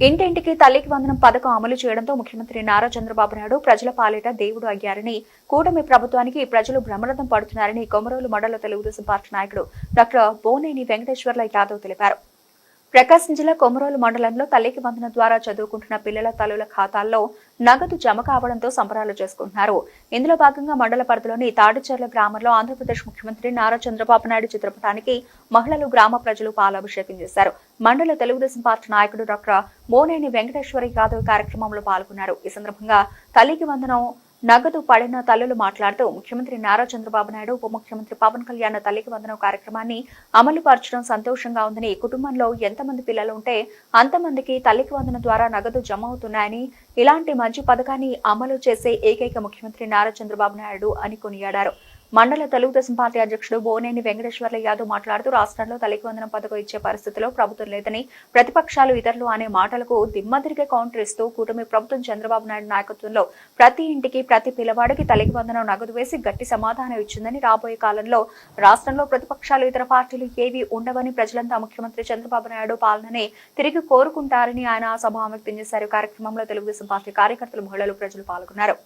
ఇంటింటికి తల్లికి వందనం పథకం అమలు చేయడంతో ముఖ్యమంత్రి నారా చంద్రబాబు నాయుడు ప్రజల పాలిట దేవుడు అయ్యారని కూటమి ప్రభుత్వానికి ప్రజలు భ్రమరథం పడుతున్నారని కొమరోలు మండల తెలుగుదేశం పార్టీ నాయకుడు డాక్టర్ బోనేని వెంకటేశ్వర్ల యాదవ్ తెలిపారు. ప్రకాశం జిల్లా కొమరోలు మండలంలో తల్లికి వందన ద్వారా చదువుకుంటున్న పిల్లల తల్లుల ఖాతాల్లో నగదు జమ కావడంతో సంబరాలు చేసుకుంటున్నారు. ఇందులో భాగంగా మండల పరిధిలోని తాడిచెర్ల గ్రామంలో ఆంధ్రప్రదేశ్ ముఖ్యమంత్రి నారా చంద్రబాబు నాయుడు చిత్రపటానికి మహిళలు గ్రామ ప్రజలు పాలాభిషేకం చేశారు. మండల తెలుగుదేశం పార్టీ నాయకుడు డాక్టర్ మోనేని వెంకటేశ్వరి యాదవ్ కార్యక్రమంలో పాల్గొన్నారు. ఈ సందర్భంగా తల్లికి వందనం నగదు పడిన తల్లులు మాట్లాడుతూ ముఖ్యమంత్రి నారా చంద్రబాబు నాయుడు ఉప ముఖ్యమంత్రి పవన్ కళ్యాణ్ తల్లికి వందనం కార్యక్రమాన్ని అమలు పరచడం సంతోషంగా ఉందని కుటుంబంలో ఎంతమంది పిల్లలు ఉంటే అంతమందికి తల్లికి వందనం ద్వారా నగదు జమ అవుతున్నాయని ఇలాంటి మంచి పథకాన్ని అమలు చేసే ఏకైక ముఖ్యమంత్రి నారా చంద్రబాబు నాయుడు అని కొనియాడారు. మండల తెలుగుదేశం పార్టీ అధ్యక్షుడు బోనేని వెంకటేశ్వర్ల యాదవ్ మాట్లాడుతూ రాష్ట్రంలో తల్లికి వందనం పథకం ఇచ్చే పరిస్థితిలో ప్రభుత్వం లేదని ప్రతిపక్షాలు ఇతరులు అనే మాటలకు దిమ్మదిరిగే కౌంటర్ ఇస్తూ కూటమి ప్రభుత్వం చంద్రబాబు నాయుడు నాయకత్వంలో ప్రతి ఇంటికి ప్రతి పిల్లవాడికి తల్లికి వందనం నగదు వేసి గట్టి సమాధానం ఇచ్చిందని రాబోయే కాలంలో రాష్ట్రంలో ప్రతిపక్షాలు ఇతర పార్టీలు ఏవి ఉండవని ప్రజలంతా ముఖ్యమంత్రి చంద్రబాబు నాయుడు పాలననే తిరిగి కోరుకుంటారని ఆయన సభ వ్యక్తం చేశారు. కార్యక్రమంలో తెలుగుదేశం పార్టీ కార్యకర్తలు మహిళలు ప్రజలు పాల్గొన్నారు.